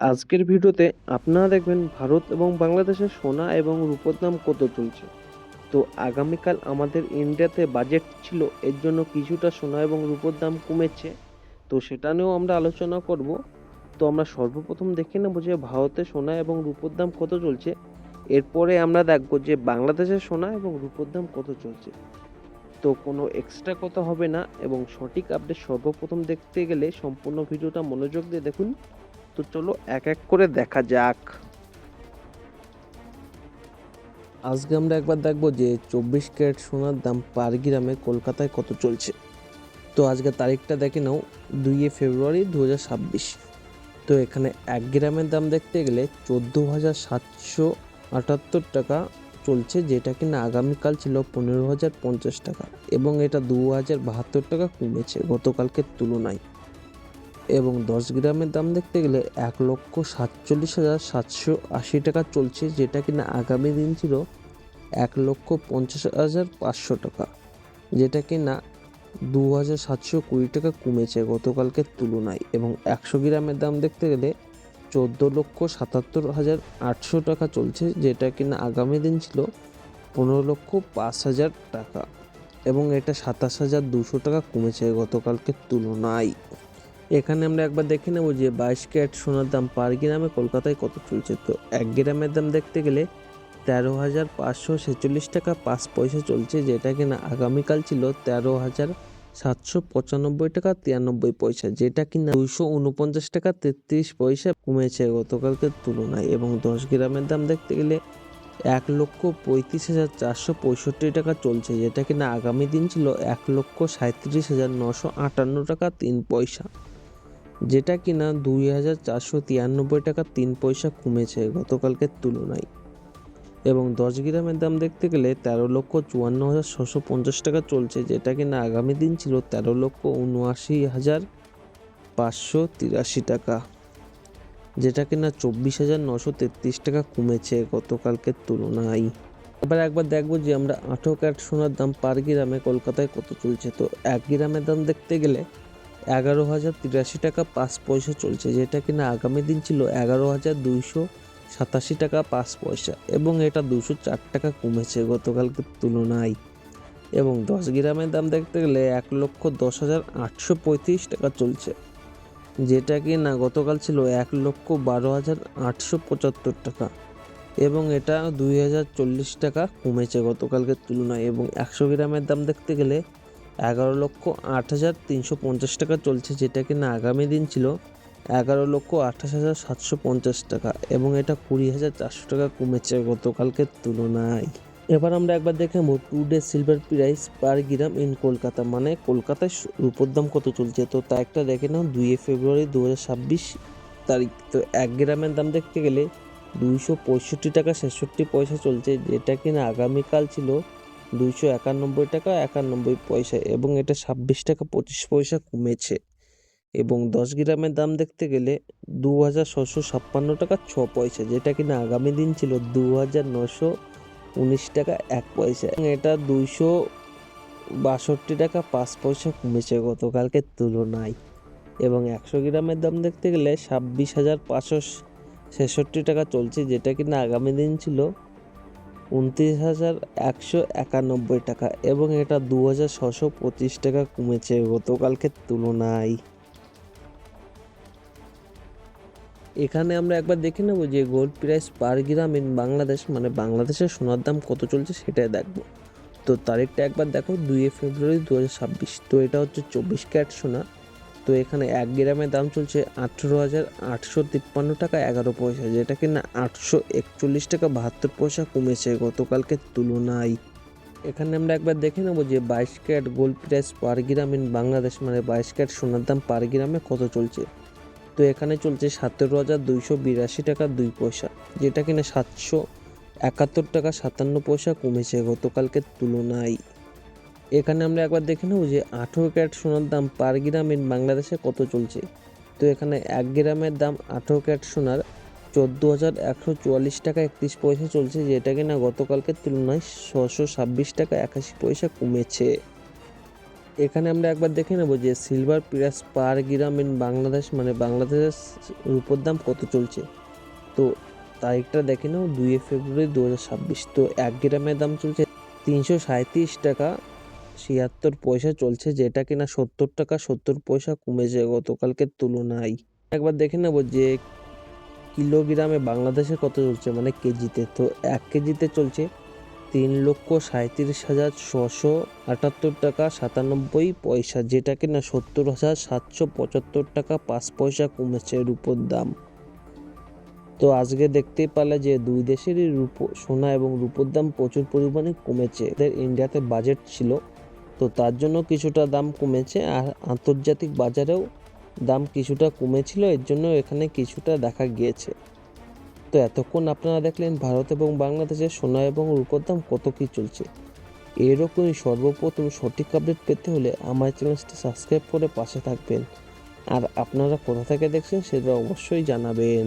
আজকের ভিডিওতে আপনারা দেখবেন ভারত এবং বাংলাদেশের সোনা এবং রূপোর দাম কত চলছে তো আগামীকাল আমাদের ইন্ডিয়াতে বাজেট ছিল, এর জন্য কিছুটা সোনা এবং রূপোর দাম কমেছে। তো সেটা নিয়েও আমরা আলোচনা করব। তো আমরা সর্বপ্রথম দেখে নেব যে ভারতে সোনা এবং রূপোর দাম কত চলছে। এরপরে আমরা দেখব যে বাংলাদেশের সোনা এবং রূপোর দাম কত চলছে। তো কোনো এক্সট্রা কথা হবে না এবং সঠিক আপডেট সর্বপ্রথম দেখতে গেলে সম্পূর্ণ ভিডিওটা মনোযোগ দিয়ে দেখুন। তো চলো এক এক করে দেখা যাক। আজকে আমরা একবার দেখব যে চব্বিশ ক্যারেট সোনার দাম পার গ্রামে কলকাতায় কত চলছে। তো আজকে তারিখটা দেখে নাও দুই ফেব্রুয়ারি দু হাজার ছাব্বিশ। তো এখানে এক গ্রামের দাম দেখতে গেলে চোদ্দ হাজার সাতশো আটাত্তর টাকা চলছে, যেটা কিনা আগামীকাল ছিল পনেরো হাজার পঞ্চাশ টাকা। এবং এটা দু হাজার বাহাত্তর টাকা কমেছে গতকালকের তুলনায়। এবং দশ গ্রামের দাম দেখতে গেলে এক লক্ষ সাতচল্লিশ হাজার সাতশো আশি টাকা চলছে, যেটা কিনা আগামী দিন ছিল এক লক্ষ পঞ্চাশ হাজার পাঁচশো টাকা, যেটা কিনা দু হাজার সাতশো কুড়ি টাকা কমেছে গতকালকের তুলনায়। এবং একশো গ্রামের দাম দেখতে গেলে চোদ্দ লক্ষ সাতাত্তর হাজার আটশো টাকা চলছে, যেটা কিনা আগামী দিন ছিল পনেরো লক্ষ পাঁচ হাজার টাকা, এবং এটা সাতাশ হাজার দুশো টাকা কমেছে গতকালকের তুলনায়। এখানে আমরা একবার দেখে নেব যে বাইশ ক্যারেট সোনার দাম পার গ্রামে কলকাতায় কত চলছে। তো এক গ্রামের দাম দেখতে গেলে তেরো হাজার পাঁচশো ছেচল্লিশ টাকা পাঁচ পয়সা চলছে, যেটা কিনা আগামীকাল ছিল তেরো হাজার সাতশো পঁচানব্বই টাকা তিয়ানব্বই পয়সা, যেটা কিনা দুইশো উনপঞ্চাশ টাকা তেত্রিশ পয়সা কমেছে গতকালকের তুলনায়। এবং দশ গ্রামের দাম দেখতে গেলে এক লক্ষ পঁয়ত্রিশ হাজার চারশো পঁয়ষট্টি টাকা চলছে, যেটা কিনা আগামী দিন ছিল এক লক্ষ সাঁত্রিশ হাজার নশো আটান্ন টাকা তিন পয়সা। যেটা কিনা দুই হাজার চারশো তিয়ানব্বই টাকা তিন পয়সা কমেছে গতকালকের তুলনায়। এবং দশ গ্রামের দাম দেখতে গেলে তেরো লক্ষ চুয়ান্ন হাজার ছশো পঞ্চাশ টাকা চলছে, যেটা কিনা আগামী দিন ছিল তেরো লক্ষ উনআশি হাজার পাঁচশো তিরাশি টাকা, যেটা কিনা চব্বিশ হাজার নশো তেত্রিশ টাকা কমেছে গতকালকের তুলনায়। এবার একবার দেখব যে আমরা আঠেরো ক্যারেট সোনার দাম পার গ্রামে কলকাতায় কত চলছে। তো এক গ্রামের দাম দেখতে গেলে এগারো হাজার তিরাশি টাকা পাঁচ পয়সা চলছে, যেটা কিনা আগামী দিন ছিল এগারো হাজার দুইশো সাতাশি টাকা পাঁচ পয়সা এবং এটা দুশো চার টাকা কমেছে গতকালকের তুলনায়। এবং দশ গ্রামের দাম দেখতে গেলে এক লক্ষ দশ হাজার আটশো পঁয়ত্রিশ টাকা চলছে, যেটা কি না গতকাল ছিল এক লক্ষ বারো হাজার আটশো পঁচাত্তর টাকা এবং এটা দুই হাজার চল্লিশ টাকা কমেছে গতকালকের তুলনায় এবং একশো গ্রামের দাম দেখতে গেলে এগারো লক্ষ আট হাজার তিনশো পঞ্চাশ টাকা চলছে, যেটা কিনা আগামী দিন ছিল? এগারো লক্ষ আঠাশ হাজার সাতশো পঞ্চাশ টাকা এবং এটা কুড়ি হাজার চারশো টাকা কমেছে গতকালকের তুলনায়। এবার আমরা একবার দেখে নেব today silver price per gram in Kolkata. মানে কলকাতায় রূপোর দাম কত চলছে? তো তা একটা দেখে নাও, দুই ফেব্রুয়ারি দু ছাব্বিশ তারিখ। তো এক গ্রামের দাম দেখতে গেলে দুইশো পঁয়ষট্টি টাকা ছেষট্টি পয়সা চলছে, যেটা কিনা আগামীকাল ছিল দুইশো একানব্বই টাকা, একানব্বই পয়সা এবং এটা ছাব্বিশ টাকা পঁচিশ পয়সা কমেছে। এবং দশ গ্রামের দাম দেখতে গেলে দু হাজার ছশো ছাপ্পান্ন টাকা ছ পয়সা, যেটা কিনা আগামী দিন ছিল দু হাজার নশো উনিশ টাকা এক পয়সা। এটা দুইশো বাষট্টি টাকা পাঁচ পয়সা কমেছে গতকালকের তুলনায়। এবং একশো গ্রামের দাম দেখতে গেলে ছাব্বিশ হাজার পাঁচশো ছেষট্টি টাকা চলছে, যেটা কিনা আগামী দিন ছিল উনত্রিশ হাজার একশো একানব্বই টাকা এবং এটা দু হাজার ছশো পঁচিশ টাকা কমেছে গতকালকের তুলনায়। এখানে আমরা একবার দেখে নেব যে gold price per gram in Bangladesh মানে বাংলাদেশের সোনার দাম কত চলছে সেটাই দেখব। তো তারিখটা একবার দেখো দুই ফেব্রুয়ারি দু হাজার ছাব্বিশ। তো এটা হচ্ছে চব্বিশ ক্যারেট সোনা। তো এখানে এক গ্রামের দাম চলছে আঠেরো হাজার আটশো তিপ্পান্ন টাকা এগারো পয়সা, যেটা কিনা আটশো একচল্লিশ টাকা বাহাত্তর পয়সা কমেছে গতকালকে তুলনায়। এখানে আমরা একবার দেখে নেব যে বাইশ carat gold price per gram in Bangladesh মানে বাইশ ক্যারেট সোনার দাম পার গ্রামে কত চলছে? তো এখানে চলছে সতেরো হাজার দুইশো বিরাশি টাকা দুই পয়সা, যেটা কিনা সাতশো একাত্তর টাকা সাতান্ন পয়সা কমেছে গতকালকে তুলনায়। এখানে আমরা একবার দেখে নেব যে আঠেরো ক্যারেট সোনার দাম পার গ্রাম ইন বাংলাদেশে কত চলছে। তো এখানে এক গ্রামের দাম আঠেরো ক্যারেট সোনার চোদ্দ হাজার একশো চুয়াল্লিশ টাকা একত্রিশ পয়সা চলছে, যেটা কিনা গতকালকের তুলনায় ছশো ছাব্বিশ টাকা একাশি পয়সা কমেছে। এখানে আমরা একবার দেখে নেব যে silver price per gram in Bangladesh মানে বাংলাদেশের রূপোর দাম কত চলছে। তো তারিখটা দেখে নাও, দুই ফেব্রুয়ারি দু হাজার ছাব্বিশ। তো এক গ্রামের দাম চলছে তিনশো সাঁত্রিশ টাকা ছিয়াত্তর পয়সা চলছে, যেটা কিনা সত্তর টাকা, সত্তর পয়সা কমেছে গতকালকের তুলনায়। একবার দেখে নেব যে কিলোগ্রামে বাংলাদেশে কত চলছে মানে কেজিতে। তো এক কেজিতে চলছে তিন লক্ষ সাঁত্রিশ হাজার ছশো আটাত্তর টাকা, সাতানব্বই পয়সা, যেটা কিনা সত্তর হাজার সাতশো পঁচাত্তর টাকা, পাঁচ পয়সা কমেছে রূপোর দাম। তো আজকে দেখতেই পারলে যে দুই দেশেরই রূপো, সোনা এবং রূপোর দাম প্রচুর পরিমাণে কমেছে। এদের ইন্ডিয়াতে বাজেট ছিল তো তার জন্য কিছুটা দাম কমেছে আর আন্তর্জাতিক বাজারেও দাম কিছুটা কমেছিল, এর জন্য এখানে কিছুটা দেখা গিয়েছে। তো এতক্ষণ আপনারা দেখলেন ভারত এবং বাংলাদেশের সোনা এবং রূপোর দাম কত কী চলছে। এরকমই সর্বপ্রথম সঠিক আপডেট পেতে হলে আমার চ্যানেলটি সাবস্ক্রাইব করে পাশে থাকবেন। আর আপনারা কোথা থেকে দেখছেন সেটা অবশ্যই জানাবেন।